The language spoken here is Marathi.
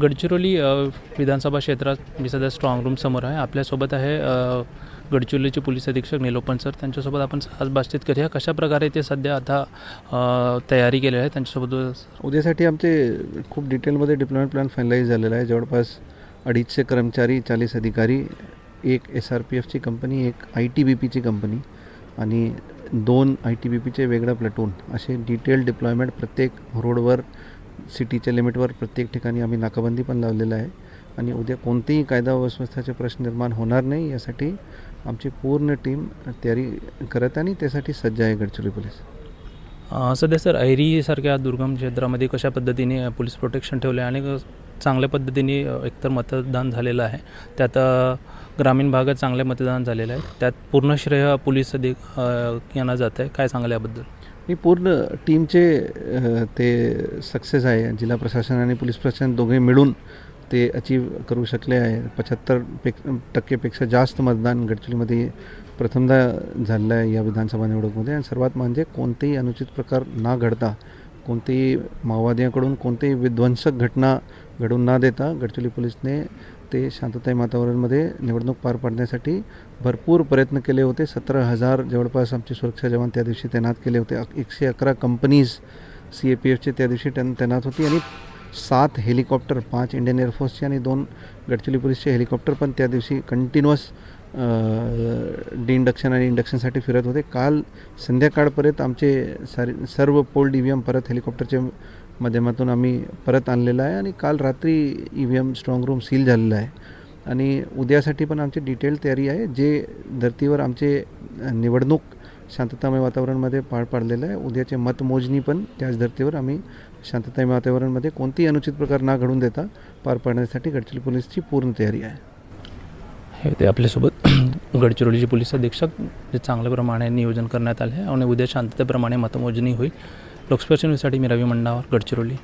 गडचिरोली विधानसभा क्षेत्रात मी सध्या स्ट्रॉंग रूम समोर आहे. आपल्यासोबत आहे गडचिरोलीचे पोलीस अधीक्षक निलोपन सर. त्यांच्यासोबत आपण आज बातचीत करूया. कशा प्रकारे ते सध्या आता तयारी केलेली आहे त्यांच्यासोबत? उद्यासाठी आमचे खूप डिटेलमध्ये डिप्लॉयमेंट प्लॅन फायनलाईज झालेला आहे. जवळपास अडीचशे कर्मचारी चाळीस अधिकारी एक एस आर पी एफची कंपनी एक आय टी बी पीची कंपनी आणि दोन आय टी बी पीचे वेगळं प्लॅटून असे डिटेल डिप्लॉयमेंट प्रत्येक रोडवर सिटीच्या लिमिटवर प्रत्येक ठिकाणी आम्ही नाकाबंदी पण लावलेलं आहे. आणि उद्या कोणतेही कायदा व व्यवस्थेचे प्रश्न निर्माण होणार नाही यासाठी आमची पूर्ण टीम तयारी करत आणि त्यासाठी सज्ज आहे गडचिरोली पोलीस. सध्या सर ऐरीसारख्या दुर्गम क्षेत्रामध्ये कशा पद्धतीने पोलीस प्रोटेक्शन ठेवलं आहे आणि चांगल्या पद्धतीने एकतर मतदान झालेलं आहे. त्यात ग्रामीण भागात चांगले मतदान झालेलं आहे. त्यात पूर्ण श्रेय पोलीस अधिक यांना जात आहे काय सांगाल याबद्दल? ही पूर्ण टीमचे ते सक्सेस आहे. जिल्हा प्रशासन आणि पोलीस प्रशासन दोघे मिळून ते अचीव करू शकले आहे. पंच्याहत्तर पे टक्केपेक्षा जास्त मतदान गडचिरोलीमध्ये प्रथमदा झालेलं आहे या विधानसभा निवडणुकीमध्ये. आणि सर्वात म्हणजे कोणतेही अनुचित प्रकार न घडता कोणतेही माओवाद्यांकडून कोणतेही विध्वंसक घटना घडून न देता गडचिरोली पोलीसने ते शांतताई वातावरणामध्ये निवडणूक पार पाडण्यासाठी भरपूर प्रयत्न केले होते. सतरा हजार जवळपास आमचे सुरक्षा जवान त्या दिवशी तैनात केले होते. एकशे अकरा कंपनीज सी ए पी एफचे त्या दिवशी त्यां तैनात होती आणि सात हेलिकॉप्टर पाच इंडियन एअरफोर्सचे आणि दोन गडचिरोली पोलीसचे हेलिकॉप्टर पण त्या दिवशी कंटिन्युअस डी इंडक्शन आणि इंडक्शनसाठी फिरत होते. काल संध्याकाळपर्यंत आमचे सारे सर्व पोल डी व्ही एम परत हेलिकॉप्टरच्या माध्यमातून आम्ही परत आणलेलं आहे आणि काल रात्री E V M strong room seal झालेलं आहे. आणि उद्यासाठी पण आमची डिटेल तयारी आहे. जे धर्तीवर आमचे निवडणूक शांततामय वातावरणामध्ये पार पाडलेलं आहे. उद्याचे मतमोजणी पण त्याच धर्तीवर आम्ही शांततामय वातावरणामध्ये कोणतीही अनुचित प्रकार ना घडून देता पार पाडण्यासाठी गडचिरोली पोलीसची पूर्ण तयारी आहे. हे ते आपल्यासोबत. गडचिरोलीचे पोलीस अधीक्षक जे चांगल्या प्रमाणे नियोजन करण्यात आले आहे. आणि उद्या शांततेप्रमाणे मतमोजणी होईल. लोकस्पर्शनसाठी मी रवी मंडावर गडचिरोली.